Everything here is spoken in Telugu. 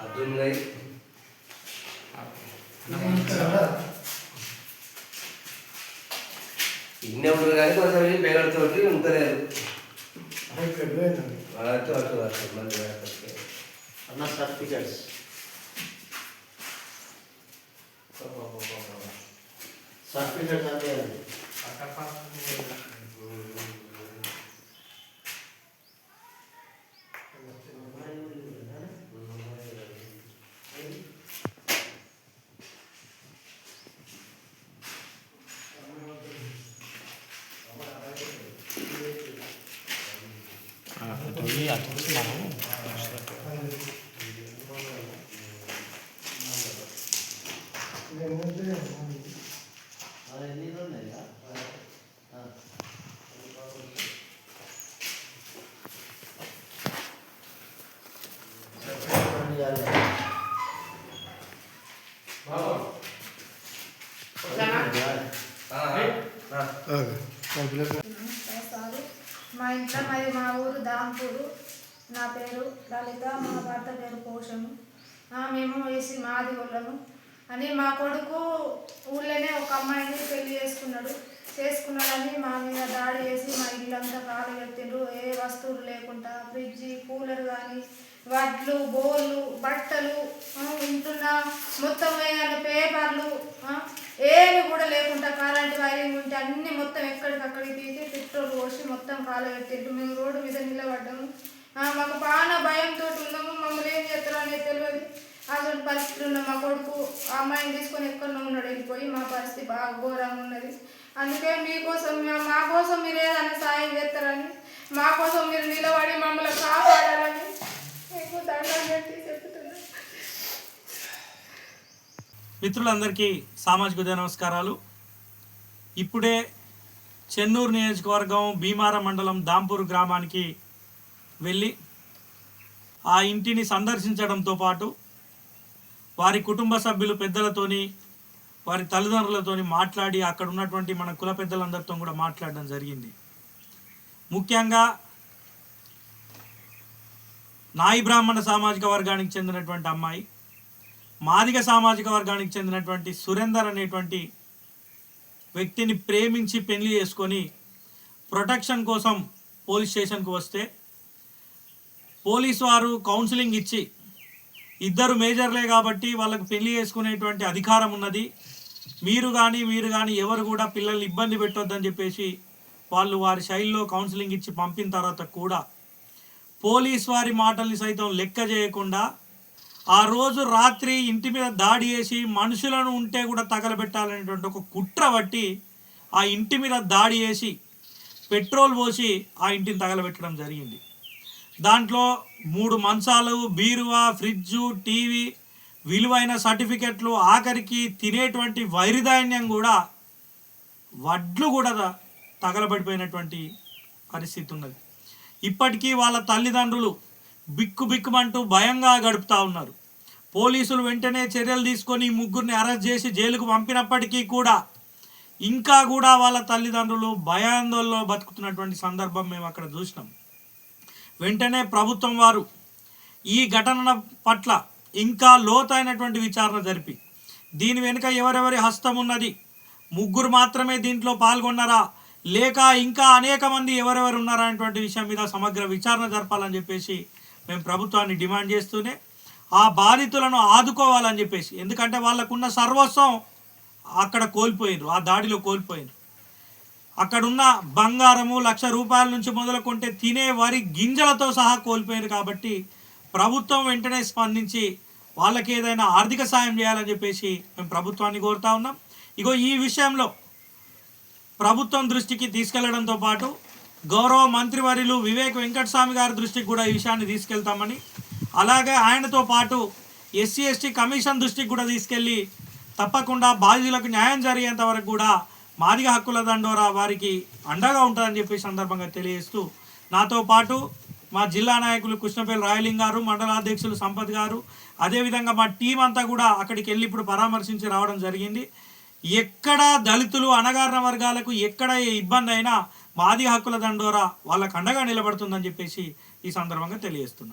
అర్జున్ ఇన్నే ఉంటారు కానీ కొంచెం బేగడతోటి ఉంటలేదు అటు అటు అటు మళ్ళీ అక్కడికి. అన్న సర్టిఫికెట్స్ సర్టిఫికెట్స్ అంటే అది అది ఎన్ని ఉన్నాయా ఆ, ఆ, ఆ. సారు మా ఇంట్లో మరి మా ఊరు దాంపూరు నా పేరు లలిత మా భర్త పేరు పోషము. మేము వేసి మాది వాళ్ళము అని మా కొడుకు ఊళ్ళోనే ఒక అమ్మాయిని పెళ్ళి చేసుకున్నాడు. చేసుకున్నాడని మా మీద దాడి చేసి మా ఇల్లంతా కాలు పెట్టిండ్రు. ఏ వస్తువులు లేకుండా ఫ్రిడ్జ్ కూలర్ కానీ వడ్లు బోళ్ళు బట్టలు ఇంటున్న మొత్తం వేయాలి పేపర్లు ఏమి కూడా లేకుండా కరెంట్ వైరింగ్ ఉంటే అన్ని మొత్తం ఎక్కడికక్కడికి మొత్తం కాలబెట్టిండ్రు మేము రోడ్డు మీద నిలబడ్డాము. మాకు బాగా భయంతో ఉన్నాము. మమ్మల్ని ఏం చేస్తారో అనేది తెలియదు. అటువంటి పరిస్థితులు ఉన్న మా కొడుకు ఆ అమ్మాయిని తీసుకొని ఎక్కడో ఉన్నాడు. వెళ్ళిపోయి మా పరిస్థితి బాగా ఘోరంగా ఉన్నది. అందుకే మీకోసం మా- కోసం మీరు ఏదైనా సాయం చేస్తారని మా కోసం మీరు నిలబడి మమ్మల్ని కాపాడాలని మీకు దండం పెట్టి చెప్తున్నాను మిత్రులందరికీ సామాజిక నమస్కారాలు. ఇప్పుడే చెన్నూరు నియోజకవర్గం భీమార మండలం దాంపూర్ గ్రామానికి వెళ్ళి ఆ ఇంటిని సందర్శించడంతో పాటు వారి కుటుంబ సభ్యులు పెద్దలతోని వారి తల్లిదండ్రులతోని మాట్లాడి అక్కడ ఉన్నటువంటి మన కుల పెద్దలందరితో కూడా మాట్లాడడం జరిగింది. ముఖ్యంగా నాయి బ్రాహ్మణ సామాజిక వర్గానికి చెందినటువంటి అమ్మాయి మాదిగ సామాజిక వర్గానికి చెందినటువంటి సురేందర్ అనేటువంటి వ్యక్తిని ప్రేమించి పెళ్ళి చేసుకొని ప్రొటెక్షన్ కోసం పోలీస్ స్టేషన్కు వస్తే పోలీస్ వారు కౌన్సిలింగ్ ఇచ్చి ఇద్దరు మేజర్లే కాబట్టి వాళ్ళకు పెళ్ళి చేసుకునేటువంటి అధికారం ఉన్నది. మీరు కానీ మీరు కానీ ఎవరు కూడా పిల్లల్ని ఇబ్బంది పెట్టొద్దని చెప్పేసి వాళ్ళు వారి శైలిలో కౌన్సిలింగ్ ఇచ్చి పంపిన తర్వాత కూడా పోలీస్ వారి మాటల్ని సైతం లెక్క చేయకుండా ఆ రోజు రాత్రి ఇంటి మీద దాడి చేసి మనుషులను ఉంటే కూడా తగలబెట్టాలనేటువంటి ఒక కుట్ర బట్టి ఆ ఇంటి మీద దాడి చేసి పెట్రోల్ పోసి ఆ ఇంటిని తగలబెట్టడం జరిగింది. దాంట్లో మూడు మంచాలు బీరువా ఫ్రిడ్జు టీవీ విలువైన సర్టిఫికెట్లు ఆఖరికి తినేటువంటి వైరుధాన్యం కూడా వడ్లు కూడా తగలబడిపోయినటువంటి పరిస్థితి ఉన్నది. ఇప్పటికీ వాళ్ళ తల్లిదండ్రులు బిక్కు బిక్కుమంటూ భయంగా గడుపుతా ఉన్నారు. పోలీసులు వెంటనే చర్యలు తీసుకొని ముగ్గురిని అరెస్ట్ చేసి జైలుకు పంపినప్పటికీ కూడా ఇంకా కూడా వాళ్ళ తల్లిదండ్రులు భయాందోళనలో బతుకుతున్నటువంటి సందర్భం మేము అక్కడ చూసినాం. వెంటనే ప్రభుత్వం వారు ఈ ఘటన పట్ల ఇంకా లోతైనటువంటి విచారణ జరిపి దీని వెనుక ఎవరెవరి హస్తం ఉన్నది ముగ్గురు మాత్రమే దీంట్లో పాల్గొన్నారా లేక ఇంకా అనేక మంది ఎవరెవరు ఉన్నారా అనేటువంటి విషయం మీద సమగ్ర విచారణ జరపాలని చెప్పేసి మేము ప్రభుత్వాన్ని డిమాండ్ చేస్తూనే ఆ బాధితులను ఆదుకోవాలని చెప్పేసి ఎందుకంటే వాళ్ళకున్న సర్వస్వం అక్కడ కోల్పోయినారు ఆ దాడిలో కోల్పోయినారు అక్కడున్న బంగారము లక్ష రూపాయల నుంచి మొదలుకుంటే తినే వరి గింజలతో సహా కోల్పోయారు కాబట్టి ప్రభుత్వం వెంటనే స్పందించి వాళ్ళకి ఏదైనా ఆర్థిక సాయం చేయాలని చెప్పేసి మేము ప్రభుత్వాన్ని కోరుతా ఉన్నాం. ఇగో ఈ విషయంలో ప్రభుత్వం దృష్టికి తీసుకెళ్ళడంతో పాటు గౌరవ మంత్రివర్యులు వివేక్ వెంకటస్వామి గారి దృష్టికి కూడా ఈ విషయాన్ని తీసుకెళ్తామని అలాగే ఆయనతో పాటు ఎస్సీ ఎస్టీ కమిషన్ దృష్టికి కూడా తీసుకెళ్ళి తప్పకుండా బాధితులకు న్యాయం జరిగేంత వరకు కూడా మాదిగ హక్కుల దండోరా వారికి అండగా ఉంటుందని చెప్పి సందర్భంగా తెలియజేస్తూ నాతో పాటు మా జిల్లా నాయకులు కృష్ణపల్లి రాయలింగ్ గారు మండలాధ్యక్షులు సంపత్ గారు అదేవిధంగా మా టీం అంతా కూడా అక్కడికి వెళ్ళి ఇప్పుడు పరామర్శించి రావడం జరిగింది. ఎక్కడ దళితులు అణగారిన వర్గాలకు ఎక్కడ ఏ ఇబ్బంది అయినా మాది హక్కుల దండోరా వాళ్ళకు అండగా నిలబడుతుందని చెప్పేసి ఈ సందర్భంగా తెలియజేస్తున్నారు